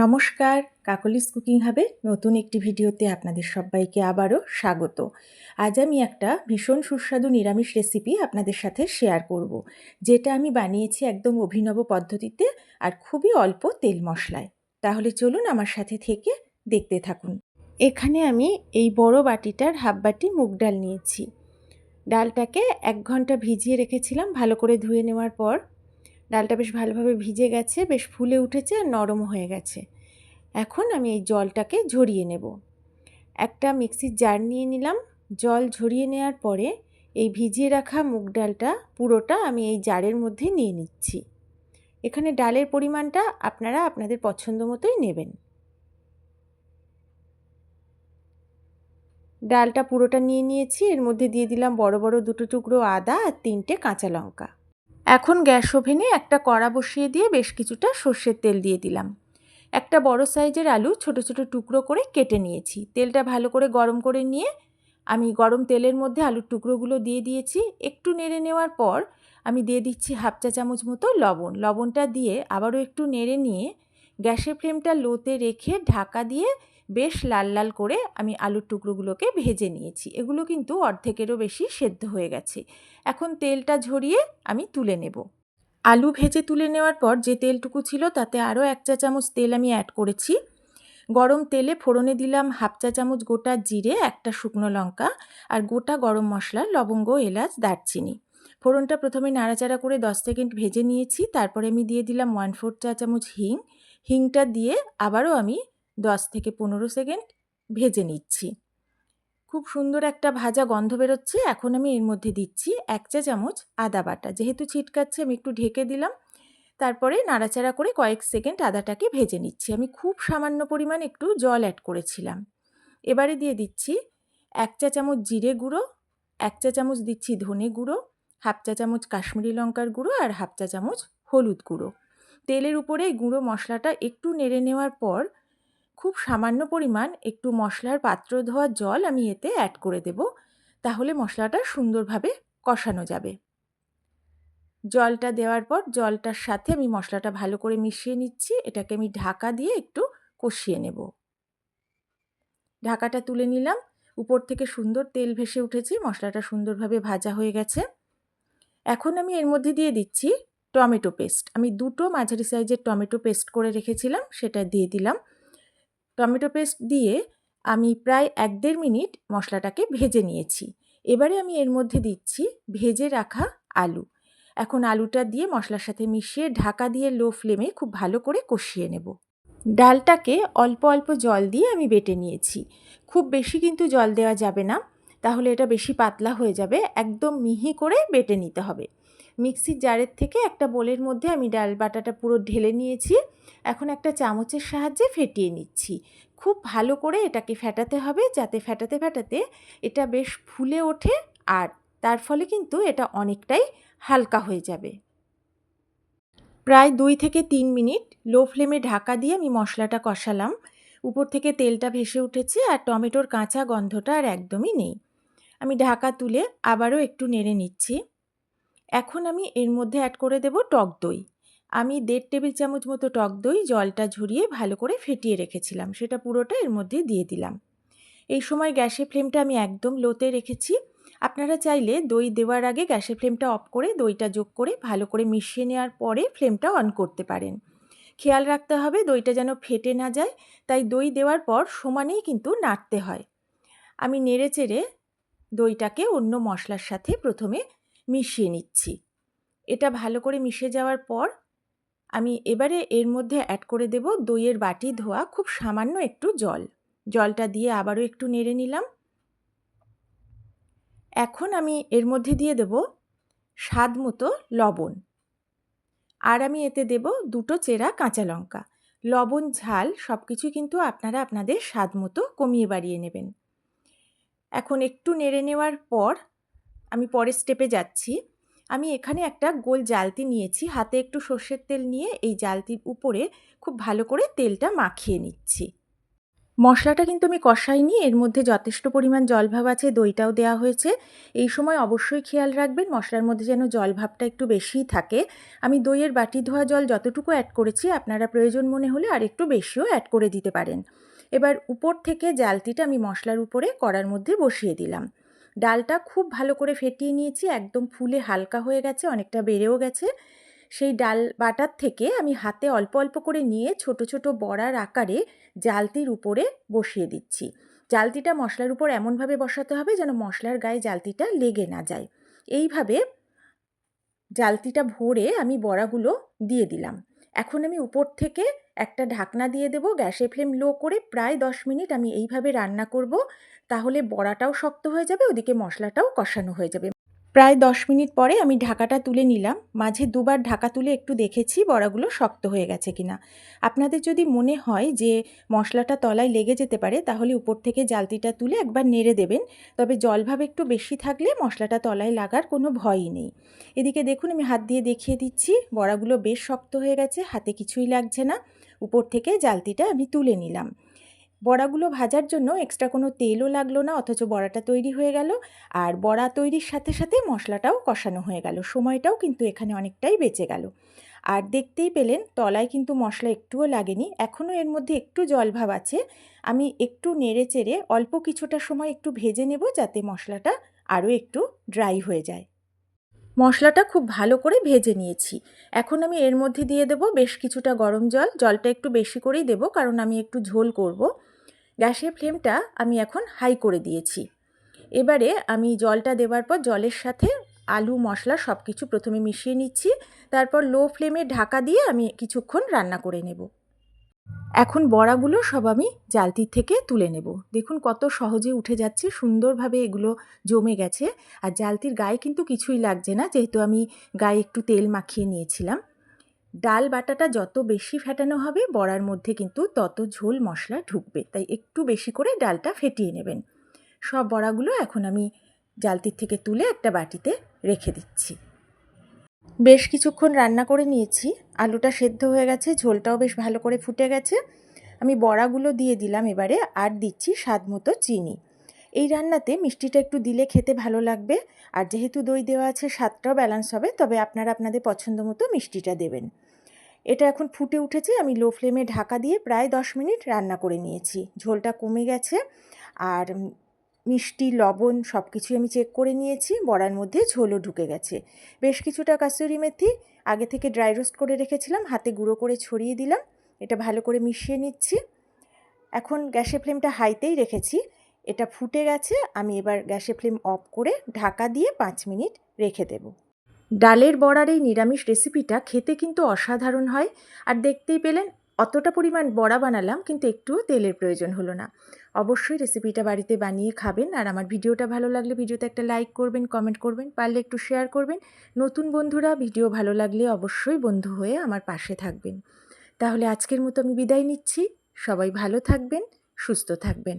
নমস্কার, কাকলিস কুকিং হাবে নতুন একটি ভিডিওতে আপনাদের সবাইকে আবারও স্বাগত। আজ আমি একটা ভীষণ সুস্বাদু নিরামিষ রেসিপি আপনাদের সাথে শেয়ার করব। যেটা আমি বানিয়েছি একদম অভিনব পদ্ধতিতে আর খুবই অল্প তেল মশলায়। তাহলে চলুন আমার সাথে থেকে দেখতে থাকুন। এখানে আমি এই বড় বাটিটার হাফ বাটি মুগ ডাল নিয়েছি। ডালটাকে এক ঘণ্টা ভিজিয়ে রেখেছিলাম ভালো করে ধুয়ে নেওয়ার পর। ডালটা বেশ ভালোভাবে ভিজে গেছে, বেশ ফুলে উঠেছে আর নরম হয়ে গেছে। এখন আমি এই জলটাকে ঝরিয়ে নেব। একটা মিক্সির জার নিয়ে নিলাম। জল ঝরিয়ে নেওয়ার পরে এই ভিজিয়ে রাখা মুগ ডালটা পুরোটা আমি এই জারের মধ্যে নিয়ে নিচ্ছি। এখানে ডালের পরিমাণটা আপনারা আপনাদের পছন্দ মতোই নেবেন। ডালটা পুরোটা নিয়ে নিয়েছি। এর মধ্যে দিয়ে দিলাম বড় বড় দুটো টুকরো আদা আর তিনটে কাঁচা লঙ্কা। এখন গ্যাস ওভেনে একটা কড়া বসিয়ে দিয়ে বেশ কিছুটা সর্ষের তেল দিয়ে দিলাম। একটা বড় সাইজের আলু ছোট ছোট টুকরো করে কেটে নিয়েছি। তেলটা ভালো করে গরম করে নিয়ে আমি গরম তেলের মধ্যে আলুর টুকরোগুলো দিয়ে দিয়েছি। একটু নেড়ে নেওয়ার পর আমি দিয়ে দিচ্ছি হাফ চা চামচ মতো লবণ। লবণটা দিয়ে আবারও একটু নেড়ে নিয়ে গ্যাসের ফ্লেমটা লোতে রেখে ঢাকা দিয়ে বেশ লাল লাল করে আমি আলুর টুকরোগুলোকে ভেজে নিয়েছি। এগুলো কিন্তু অর্ধেকেরও বেশি সেদ্ধ হয়ে গেছে। এখন তেলটা ঝরিয়ে আমি তুলে নেব। আলু ভেজে তুলে নেওয়ার পর যে তেলটুকু ছিল তাতে আরও এক চা চামচ তেল আমি অ্যাড করেছি। গরম তেলে ফোড়নে দিলাম হাফ চা চামচ গোটা জিরে, একটা শুকনো লঙ্কা আর গোটা গরম মশলা, লবঙ্গ, এলাচ, দারচিনি। ফোড়নটা প্রথমে নাড়াচাড়া করে দশ সেকেন্ড ভেজে নিয়েছি। তারপরে আমি দিয়ে দিলাম ওয়ান ফোর চা চামচ হিং। হিংটা দিয়ে আবারও আমি দশ থেকে পনেরো সেকেন্ড ভেজে নিচ্ছি। খুব সুন্দর একটা ভাজা গন্ধ বেরোচ্ছে, এখন আমি এর মধ্যে দিচ্ছি এক চা চামচ আদা বাটা। যেহেতু ছিটকাচ্ছে, আমি একটু ঢেকে দিলাম। তারপরে নাড়াচাড়া করে কয়েক সেকেন্ড আদাটাকে ভেজে নিচ্ছি। আমি খুব সামান্য পরিমাণ একটু জল অ্যাড করেছিলাম। এবারে দিয়ে দিচ্ছি এক চা চামচ জিরে গুঁড়ো, এক চা চামচ দিচ্ছি ধনে গুঁড়ো, হাফ চা চামচ কাশ্মীরি লঙ্কার গুঁড়ো আর হাফ চা চামচ হলুদ গুঁড়ো। তেলের উপরে গুঁড়ো মশলাটা একটু নেড়ে নেওয়ার পর খুব সামান্য পরিমাণ একটু মশলার পাত্র ধোয়া জল আমি এতে অ্যাড করে দেব। তাহলে মশলাটা সুন্দরভাবে কষানো যাবে। জলটা দেওয়ার পর জলটার সাথে আমি মশলাটা ভালো করে মিশিয়ে নিচ্ছি। এটাকে আমি ঢাকা দিয়ে একটু কষিয়ে নেব। ঢাকাটা তুলে নিলাম। উপর থেকে সুন্দর তেল ভেসে উঠেছে। মশলাটা সুন্দরভাবে ভাজা হয়ে গেছে। এখন আমি এর মধ্যে দিয়ে দিচ্ছি টমেটো পেস্ট। আমি দুটো মাঝারি সাইজের টমেটো পেস্ট করে রেখেছিলাম। সেটা দিয়ে দিলাম। টমেটো পেস্ট দিয়ে আমি প্রায় এক দেড় মিনিট মশলাটাকে ভেজে নিয়েছি। এবারে আমি এর মধ্যে দিচ্ছি ভেজে রাখা আলু। এখন আলুটা দিয়ে মশলার সাথে মিশিয়ে ঢাকা দিয়ে লো ফ্লেমে খুব ভালো করে কষিয়ে নেব। ডালটাকে অল্প অল্প জল দিয়ে আমি বেটে নিয়েছি। খুব বেশি কিন্তু জল দেওয়া যাবে না। তাহলে এটা বেশি পাতলা হয়ে যাবে। একদম মিহি করে বেটে নিতে হবে। মিক্সির জারের থেকে একটা বোলের মধ্যে আমি ডাল বাটাটা পুরো ঢেলে নিয়েছি। এখন একটা চামচের সাহায্যে ফেটিয়ে নিচ্ছি। খুব ভালো করে এটাকে ফেটাতে হবে যাতে ফেটাতে ফেটাতে এটা বেশ ফুলে ওঠে আর তার ফলে কিন্তু এটা অনেকটাই হালকা হয়ে যাবে। প্রায় দুই থেকে তিন মিনিট লো ফ্লেমে ঢাকা দিয়ে আমি মশলাটা কষালাম। উপর থেকে তেলটা ভেসে উঠেছে আর টমেটোর কাঁচা গন্ধটা আর একদমই নেই। আমি ঢাকা তুলে আবারও একটু নেড়ে নিচ্ছি। এখন আমি এর মধ্যে অ্যাড করে দেব টক দই। আমি দেড় টেবিল চামচ মতো টক দই জলটা ঝরিয়ে ভালো করে ফেটিয়ে রেখেছিলাম। সেটা পুরোটা এর মধ্যে দিয়ে দিলাম। এই সময় গ্যাসের ফ্লেমটা আমি একদম লোতে রেখেছি। আপনারা চাইলে দই দেওয়ার আগে গ্যাসের ফ্লেমটা অফ করে দইটা যোগ করে ভালো করে মিশিয়ে নেওয়ার পরে ফ্লেমটা অন করতে পারেন। খেয়াল রাখতে হবে দইটা যেন ফেটে না যায়, তাই দই দেওয়ার পর সমানেই কিন্তু নাড়তে হয়। আমি নেড়ে চেড়ে দইটাকে অন্য মশলার সাথে প্রথমে মিশিয়ে নিচ্ছি। এটা ভালো করে মিশে যাওয়ার পর আমি এবারে এর মধ্যে অ্যাড করে দেব দইয়ের বাটি ধোয়া খুব সামান্য একটু জল। জলটা দিয়ে আবারও একটু নেড়ে নিলাম। এখন আমি এর মধ্যে দিয়ে দেব স্বাদ মতো লবণ। আর আমি এতে দেব দুটো চেরা কাঁচা লঙ্কা। লবণ, ঝাল সব কিছু কিন্তু আপনারা আপনাদের স্বাদ মতো কমিয়ে বাড়িয়ে নেবেন। এখন একটু নেড়ে নেওয়ার পর আমি পরের স্টেপে যাচ্ছি। আমি এখানে একটা গোল জালতি নিয়েছি। হাতে একটু সর্ষের তেল নিয়ে এই জালতির উপরে খুব ভালো করে তেলটা মাখিয়ে নিচ্ছি। মশলাটা কিন্তু আমি কষাইনি। এর মধ্যে যথেষ্ট পরিমাণ জলভাব আছে, দইটাও দেওয়া হয়েছে। এই সময় অবশ্যই খেয়াল রাখবেন, মশলার মধ্যে যেন জলভাবটা একটু বেশিই থাকে। আমি দইয়ের বাটি ধোয়া জল যতটুকু অ্যাড করেছি, আপনারা প্রয়োজন মনে হলে আর একটু বেশিও অ্যাড করে দিতে পারেন। এবার উপর থেকে জালতিটা আমি মশলার উপরে কড়ার মধ্যে বসিয়ে দিলাম। ডালটা খুব ভালো করে ফেটিয়ে নিয়েছি, একদম ফুলে হালকা হয়ে গেছে, অনেকটা বেড়েও গেছে। সেই ডাল বাটার থেকে আমি হাতে অল্প অল্প করে নিয়ে ছোট ছোট বড়ার আকারে জালতির উপরে বসিয়ে দিচ্ছি। জালতিটা মশলার উপর এমনভাবে বসাতে হবে যেন মশলার গায়ে জালতিটা লেগে না যায়। এইভাবে জালতিটা ভরে আমি বড়াগুলো দিয়ে দিলাম। এখন আমি উপর থেকে একটা ঢাকনা দিয়ে দেবো, গ্যাসে ফ্লেম লো করে প্রায় দশ মিনিট আমি এইভাবে রান্না করব, তাহলে বড়াটাও শক্ত হয়ে যাবে, ওদিকে মশলাটাও কষানো হয়ে যাবে। প্রায় দশ মিনিট পরে আমি ঢাকাটা তুলে নিলাম। মাঝে দুবার ঢাকা তুলে একটু দেখেছি বড়াগুলো শক্ত হয়ে গেছে কিনা। আপনাদের যদি মনে হয় যে মশলাটা তলায় লেগে যেতে পারে, তাহলে উপর থেকে জালতিটা তুলে একবার নেড়ে দেবেন। তবে জলভাব একটু বেশি থাকলে মশলাটা তলায় লাগার কোনো ভয়ই নেই। এদিকে দেখুন, আমি হাত দিয়ে দেখিয়ে দিচ্ছি, বড়াগুলো বেশ শক্ত হয়ে গেছে, হাতে কিছুই লাগছে না। উপর থেকে জালতিটা আমি তুলে নিলাম। বড়াগুলো ভাজার জন্য এক্সট্রা কোনো তেলও লাগল না, অথচ বড়াটা তৈরি হয়ে গেল। আর বড়া তৈরির সাথে সাথে মশলাটাও কষানো হয়ে গেল। সময়টাও কিন্তু এখানে অনেকটাই বেঁচে গেল। আর দেখতেই পেলেন, তলায় কিন্তু মশলা একটুও লাগেনি। এখনও এর মধ্যে একটু জলভাব আছে। আমি একটু নেড়ে চেড়ে অল্প কিছুটা সময় একটু ভেজে নেব যাতে মশলাটা আরও একটু ড্রাই হয়ে যায়। মশলাটা খুব ভালো করে ভেজে নিয়েছি। এখন আমি এর মধ্যে দিয়ে দেব বেশ কিছুটা গরম জল। জলটা একটু বেশি করেই দেব, কারণ আমি একটু ঝোল করব। গ্যাসের ফ্লেমটা আমি এখন হাই করে দিয়েছি। এবারে আমি জলটা দেওয়ার পর জলের সাথে আলু, মশলা সব কিছু প্রথমে মিশিয়ে নিচ্ছি। তারপর লো ফ্লেমে ঢাকা দিয়ে আমি কিছুক্ষণ রান্না করে নেব। এখন বড়াগুলো সব আমি জালতির থেকে তুলে নেব। দেখুন কত সহজে উঠে যাচ্ছে, সুন্দরভাবে এগুলো জমে গেছে। আর জালতির গায়ে কিন্তু কিছুই লাগছে না, যেহেতু আমি গায়ে একটু তেল মাখিয়ে নিয়েছিলাম। ডাল বাটাটা যত বেশি ফেটানো হবে, বড়ার মধ্যে কিন্তু তত ঝোল মশলা ঢুকবে। তাই একটু বেশি করে ডালটা ফেটিয়ে নেবেন। সব বড়াগুলো এখন আমি জালতির থেকে তুলে একটা বাটিতে রেখে দিচ্ছি। বেশ কিছুক্ষণ রান্না করে নিয়েছি। আলুটা সেদ্ধ হয়ে গেছে, ঝোলটাও বেশ ভালো করে ফুটে গেছে। আমি বড়াগুলো দিয়ে দিলাম এবারে আর দিচ্ছি স্বাদ মতো চিনি। এই রান্নাতে মিষ্টিটা একটু দিলে খেতে ভালো লাগবে। আর যেহেতু দই দেওয়া আছে, স্বাদটাও ব্যালেন্স হবে, তবে আপনারা আপনাদের পছন্দ মতো মিষ্টিটা দেবেন। এটা এখন ফুটে উঠেছে, আমি লো ফ্লেমে ঢাকা দিয়ে প্রায় দশ মিনিট রান্না করে নিয়েছি। ঝোলটা কমে গেছে। আর মিষ্টি, লবণ সব কিছুই আমি চেক করে নিয়েছি, বড়ার মধ্যে ঝোলও ঢুকে গেছে। বেশ কিছুটা কাসুরি মেথি, আগে থেকে ড্রাই রোস্ট করে রেখেছিলাম, হাতে গুঁড়ো করে ছড়িয়ে দিলাম, এটা ভালো করে মিশিয়ে নিচ্ছি। এখন গ্যাসের ফ্লেমটা হাইতেই রেখেছি, এটা ফুটে গেছে, আমি এবার গ্যাসের ফ্লেম অফ করে ঢাকা দিয়ে পাঁচ মিনিট রেখে দেব। ডালের বড়ার এই নিরামিষ রেসিপিটা খেতে কিন্তু অসাধারণ হয়, আর দেখতেই পেলেন, অতটা পরিমাণ বড়া বানালাম, কিন্তু একটুও তেলের প্রয়োজন হলো না। অবশ্যই রেসিপিটা বাড়িতে বানিয়ে খাবেন। আর আমার ভিডিওটা ভালো লাগলে ভিডিওতে একটা লাইক করবেন কমেন্ট করবেন, পারলে একটু শেয়ার করবেন। নতুন বন্ধুরা, ভিডিও ভালো লাগলে অবশ্যই বন্ধু হয়ে আমার পাশে থাকবেন। তাহলে আজকের মতো আমি বিদায় নিচ্ছি। সবাই ভালো থাকবেন, সুস্থ থাকবেন।